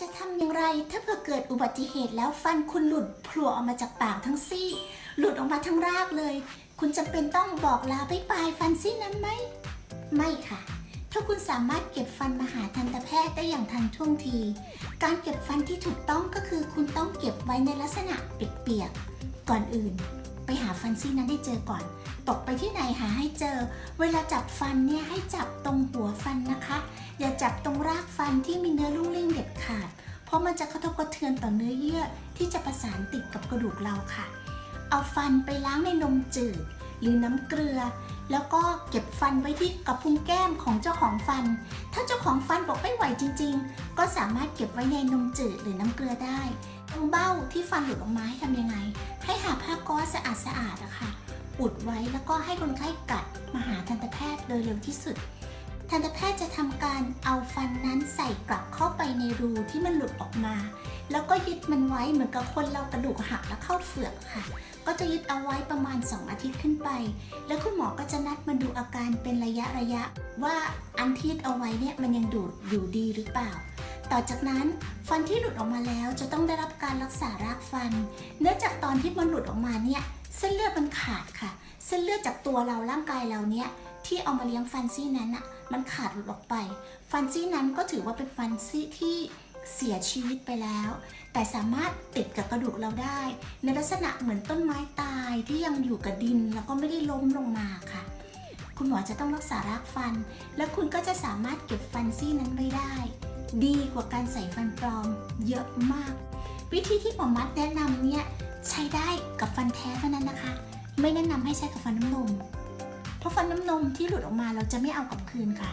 จะทำอย่างไรถ้าเผื่อเกิดอุบัติเหตุแล้วฟันคุณหลุดโผล่ออกมาจากปากทั้งซี่ หลุดออกมาทั้งรากเลย คุณจำเป็นต้องบอกลาบายบายฟันซี่นั้นไหม ไม่ค่ะ ถ้าคุณสามารถเก็บฟันมาหาทันตแพทย์ได้อย่างทันท่วงที การเก็บฟันที่ถูกต้องก็คือคุณต้องเก็บไว้ในลักษณะเปียกๆก่อนอื่น ไปหาฟันซี่นั้นให้เจอก่อน ตกไปที่ไหนหาให้เจอ เวลาจับฟันเนี่ยให้จับตรงหัวฟันนะคะ อย่าจับตรงรากฟันที่มีเนื้อรุ่งริ่งเด็ดขาด เพราะมันจะกระทบกระเทือนต่อเนื้อเยื่อที่จะประสานติดกับกระดูกเราค่ะ เอาฟันไปล้างในนมจืด หรือน้ำเกลือ แล้วก็เก็บฟันไว้ที่กระพุ้งแก้มของเจ้าของฟัน ถ้าเจ้าของฟันบอกไม่ไหวจริง ๆ ก็สามารถเก็บไว้ในนมจืดหรือน้ำเกลือได้ ตรงเบ้าที่ฟันหลุดออกมาให้ทำยังไง ให้หาผ้าก๊อซสะอาดสะอาดๆอะคะอุดไว้แล้วก็ให้คนไข้กัดมาหาทันตแพทย์โดยเร็วที่สุด ทันตแพทย์จะทำการเอาฟันนั้นใส่กลับเข้าไปในรูที่มันหลุดออกมา แล้วก็ยึดมันไว้เหมือนกับคนเรากระดูกหักแล้วเข้าเฟือกค่ะ ก็จะยึดเอาไว้ประมาณ 2 อาทิตย์ขึ้นไป แล้วคุณหมอก็จะนัดมาดูอาการเป็นระยะระยะ ว่าอันที่ยึดเอาไว้เนี่ยมันยังดูดอยู่ดีหรือเปล่า ต่อจากนั้นฟันที่หลุดออกมาแล้วจะต้องได้รับการรักษารากฟัน เนื่องจากตอนที่มันหลุดออกมาเนี่ยเส้นเลือดมันขาดค่ะ เส้นเลือดจากตัวเราร่างกายเราเนี่ยที่เอามาเลี้ยงฟันซี่นั้นอะมันขาดหลุดออกไป ฟันซี่นั้นก็ถือว่าเป็นฟันซี่ที่เสียชีวิตไปแล้ว แต่สามารถติดกับกระดูกเราได้ ในลักษณะเหมือนต้นไม้ตายที่ยังอยู่กับดินแล้วก็ไม่ได้ล้มลงมาค่ะ คุณหมอจะต้องรักษารากฟัน แล้วคุณก็จะสามารถเก็บฟันซี่นั้นไว้ได้ ดีกว่าการใส่ฟันปลอมเยอะมาก วิธีที่หมอมัดแนะนำเนี่ยใช้ได้กับฟันแท้เท่านั้นนะคะ ไม่แนะนำให้ใช้กับฟันน้ำนม เพราะฟันน้ำนมที่หลุดออกมาเราจะไม่เอากลับคืนค่ะ